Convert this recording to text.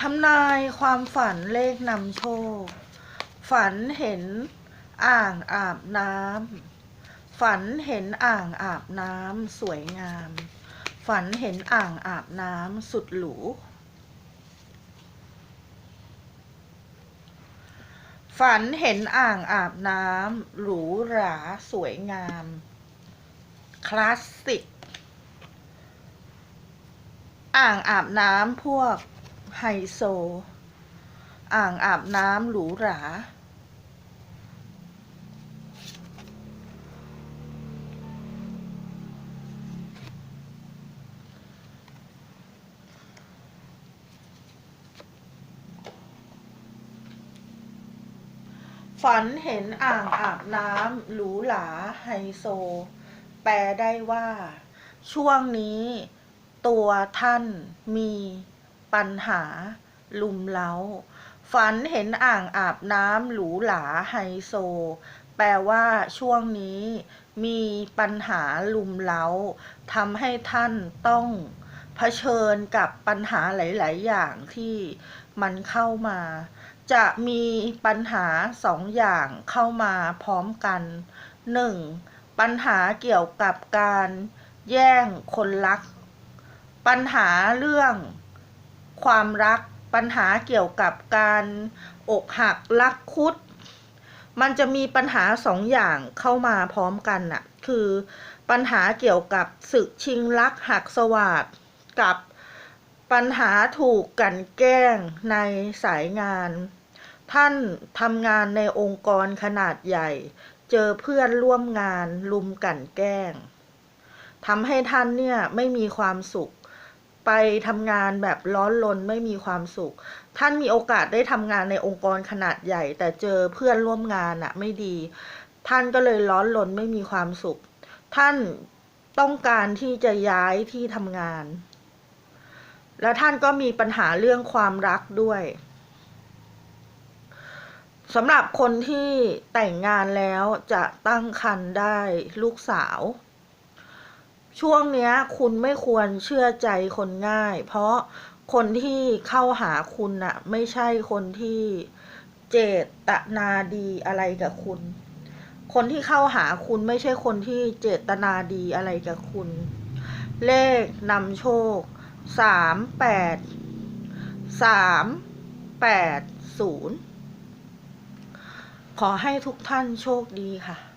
ทำนายความฝันเลขนำโชค ฝันเห็นอ่างอาบน้ำฝันเห็นอ่างอาบน้ำสวยงาม ฝันเห็นอ่างอาบน้ำสุดหรูฝันเห็นอ่างอาบน้ำหรูหราสวยงาม คลาสสิก อ่างอาบน้ำพวก ไฮโซ อ่างอาบน้ำหรูหรา ฝันเห็นอ่างอาบน้ำหรูหราไฮโซ แปลได้ว่า ช่วงนี้ตัวท่านมี ปัญหา ลุมเล้า ฝันเห็นอ่างอาบน้ำหรูหราไฮโซ แปลว่าช่วงนี้ มีปัญหาลุมเล้าทำให้ท่านต้องเผชิญกับปัญหาหลาย ๆ อย่างที่มันเข้ามา จะมีปัญหาสองอย่างเข้ามาพร้อมกันหนึ่งปัญหาเกี่ยวกับการแย่งคนรัก ปัญหาเรื่อง ความรักปัญหาเกี่ยวกับการอกหักรักคุด มันจะมีปัญหาสองอย่างเข้ามาพร้อมกันน่ะ คือปัญหาเกี่ยวกับศึกชิงรักหักสวาดกับปัญหาถูกกันแกล้งในสายงาน ท่านทำงานในองค์กรขนาดใหญ่ เจอเพื่อนร่วมงานลุมกันแกล้งทำให้ท่านเนี่ยไม่มีความสุข ไปทำงานแบบร้อนรนไม่มีความสุข ท่านมีโอกาสได้ทำงานในองค์กรขนาดใหญ่ แต่เจอเพื่อนร่วมงานอะไม่ดี ท่านก็เลยร้อนรนไม่มีความสุข ท่านต้องการที่จะย้ายที่ทำงาน และท่านก็มีปัญหาเรื่องความรักด้วยสำหรับคนที่แต่งงานแล้วจะตั้งครรภ์ได้ลูกสาว ช่วงเนี้ย คุณไม่ควรเชื่อใจคนง่าย เพราะคนที่เข้าหาคุณน่ะไม่ใช่คนที่เจตนาดีอะไรกับคุณ คนที่เข้าหาคุณไม่ใช่คนที่เจตนาดีอะไรกับคุณ เลขนำโชคสามแปดสามแปดศูนย์ขอให้ทุกท่านโชคดีค่ะ